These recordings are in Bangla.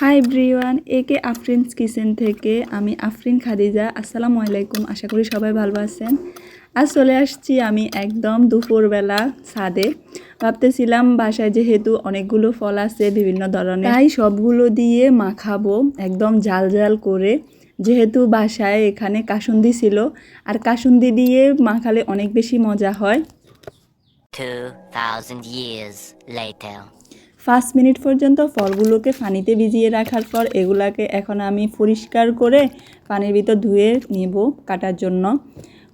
হাই ব্রিওয়ান একে আফরিনস কিচেন থেকে আমি আফরিন খাদিজা আসসালামু আলাইকুম আশা করি সবাই ভালো আছেন। আজ চলে আসছি আমি একদম দুপুরবেলা ছাদে। ভাবতেছিলাম বাসায় যেহেতু অনেকগুলো ফল আছে বিভিন্ন ধরনের। তাই সবগুলো দিয়ে মাখাবো একদম জাল জাল করে। যেহেতু বাসায় এখানে কাসুন্দি ছিল আর কাসুন্দি দিয়ে মাখালে অনেক বেশি মজা হয়। 2,000 years later. পাঁচ মিনিট পর্যন্ত ফলগুলোকে পানিতে ভিজিয়ে রাখার পর এগুলাকে এখন আমি পরিষ্কার করে পানির ভিতর ধুয়ে নেব কাটার জন্য।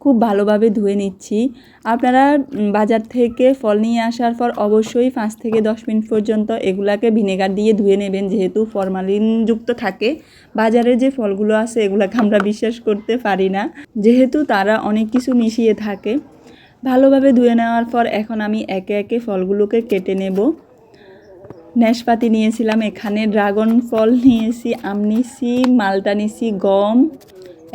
খুব ভালোভাবে ধুয়ে নিচ্ছি। আপনারা বাজার থেকে ফল নিয়ে আসার পর অবশ্যই পাঁচ থেকে দশ মিনিট পর্যন্ত এগুলাকে ভিনেগার দিয়ে ধুয়ে নেবেন, যেহেতু ফরমালিনযুক্ত থাকে। বাজারে যে ফলগুলো আছে এগুলাকে আমরা বিশ্বাস করতে পারি না। যেহেতু তারা অনেক কিছু মিশিয়ে থাকে। ভালোভাবে ধুয়ে নেওয়ার পর এখন আমি একে একে ফলগুলোকে কেটে নেব। নাশপাতি নিয়েছিলাম, এখানে ড্রাগন ফল নিয়েছি, আম নিয়েছি, মালটা নিয়েছি, গম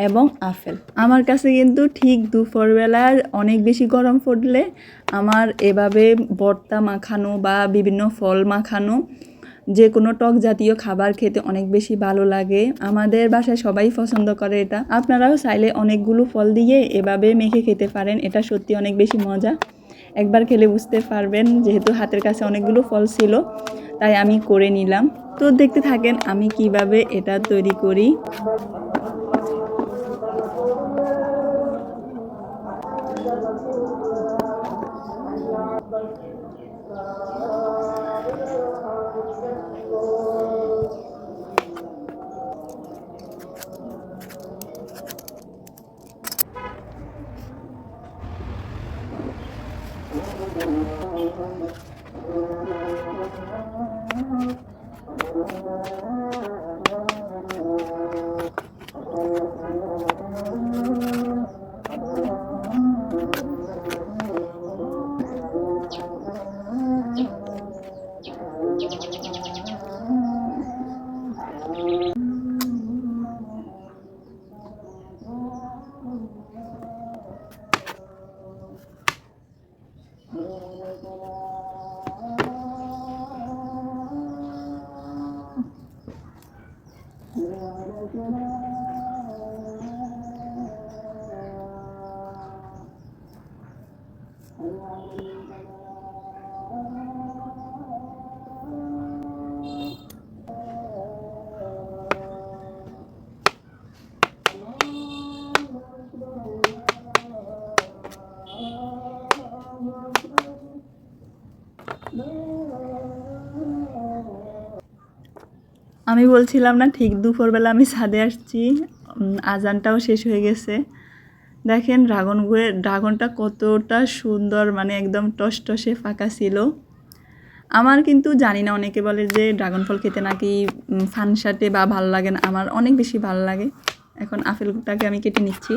এবং আপেল। আমার কাছে কিন্তু ঠিক দুপুরবেলা অনেক বেশি গরম পড়লে আমার এভাবে ভর্তা মাখানো বা বিভিন্ন ফল মাখানো যে কোনো টক জাতীয় খাবার খেতে অনেক বেশি ভালো লাগে। আমাদের বাসায় সবাই পছন্দ করে এটা। আপনারাও চাইলে অনেকগুলো ফল দিয়ে এভাবে মেখে খেতে পারেন, এটা সত্যি অনেক বেশি মজা। একবার খেলে বুঝতে পারবেন, যেহেতু হাতের কাছে অনেকগুলো ফল ছিল। তাই আমি করে নিলাম। তো দেখতে থাকেন আমি কীভাবে এটা তৈরি করি। Oh. আমি বলছিলাম না, ঠিক দুপুরবেলা আমি ছাদে আসছি। আজানটাও শেষ হয়ে গেছে। দেখেন ড্রাগন ড্রাগনটা কতটা সুন্দর মানে একদম টসটসে ফাঁকা ছিল। আমার কিন্তু জানি না, অনেকে বলে যে ড্রাগন ফল খেতে নাকি ফানসাটে বা ভালো লাগে না। আমার অনেক বেশি ভালো লাগে। এখন আপেলটাকে আমি কেটে নিচ্ছি।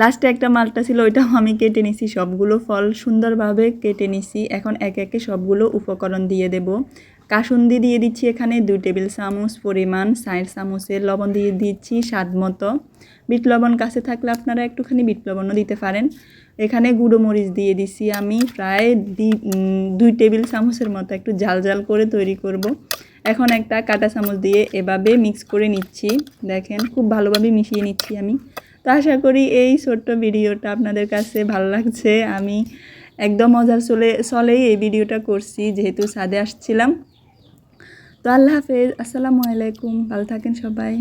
লাস্টে একটা মালটা ছিল, ওইটাও আমি কেটে নিছি। সবগুলো ফল সুন্দরভাবে কেটে নিছি। এখন একে একে সবগুলো উপকরণ দিয়ে দেব। কাসুন্দি দিয়ে দিচ্ছি এখানে দুই টেবিল চামচ পরিমাণ সাইড চামচের লবণ দিয়ে দিচ্ছি স্বাদ মতো। বিট লবণ কাছে থাকলে আপনারা একটুখানি বিট লবণও দিতে পারেন। এখানে গুঁড়ো মরিচ দিয়ে দিচ্ছি আমি প্রায় দুই টেবিল চামচের মতো একটু জাল জাল করে তৈরি করব। এখন একটা কাঁটা চামচ দিয়ে এভাবে মিক্স করে নিচ্ছি। দেখেন, খুব ভালোভাবে মিশিয়ে নিচ্ছি আমি। তো আশা করি এই ছোট্ট ভিডিওটা আপনাদের কাছে ভালো লাগছে। আমি একদম মজার চলে, চলেই এই ভিডিওটা করছি, যেহেতু সাদে আসছিলাম। তো আল্লাহ হাফেজ, আসসালামু আলাইকুম, ভালো থাকেন সবাই।